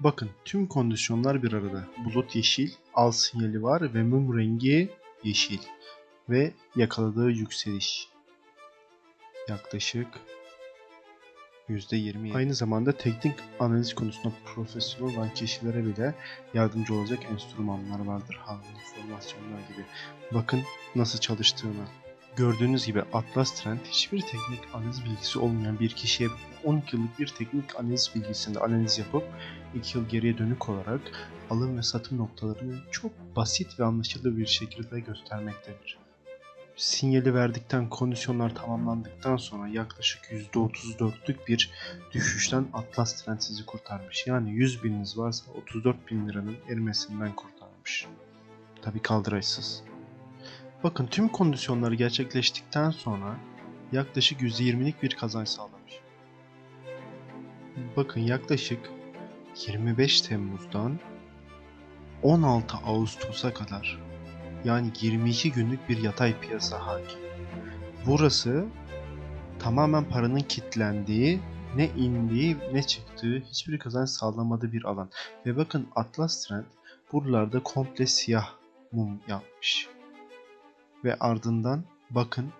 Bakın tüm kondisyonlar bir arada. Bulut yeşil, al sinyali var ve mum rengi yeşil. Ve yakaladığı yükseliş. Yaklaşık %20. Aynı zamanda teknik analiz konusunda profesyonel olan kişilere bile yardımcı olacak enstrümanlar vardır. Hava formasyonlar gibi. Bakın nasıl çalıştığını. Gördüğünüz gibi Atlas Trend hiçbir teknik analiz bilgisi olmayan bir kişiye 12 yıllık bir teknik analiz bilgisinde analiz yapıp 2 yıl geriye dönük olarak alım ve satım noktalarını çok basit ve anlaşılır bir şekilde göstermektedir. Sinyali verdikten, kondisyonlar tamamlandıktan sonra yaklaşık %34'lük bir düşüşten Atlas Trend sizi kurtarmış. Yani 100 bininiz varsa 34 bin liranın erimesinden kurtarmış. Tabi kaldıraçsız. Bakın tüm kondisyonları gerçekleştikten sonra yaklaşık %20'lik bir kazanç sağlamış. Bakın yaklaşık 25 Temmuz'dan 16 Ağustos'a kadar yani 22 günlük bir yatay piyasa hakim. Burası tamamen paranın kitlendiği, ne indiği ne çıktığı, hiçbir kazanç sağlamadığı bir alan. Ve bakın Atlas Trend buralarda komple siyah mum yapmış. Ve ardından bakın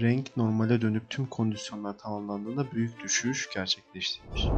renk normale dönüp tüm kondisyonlar tamamlandığında büyük düşüş gerçekleştirmiş.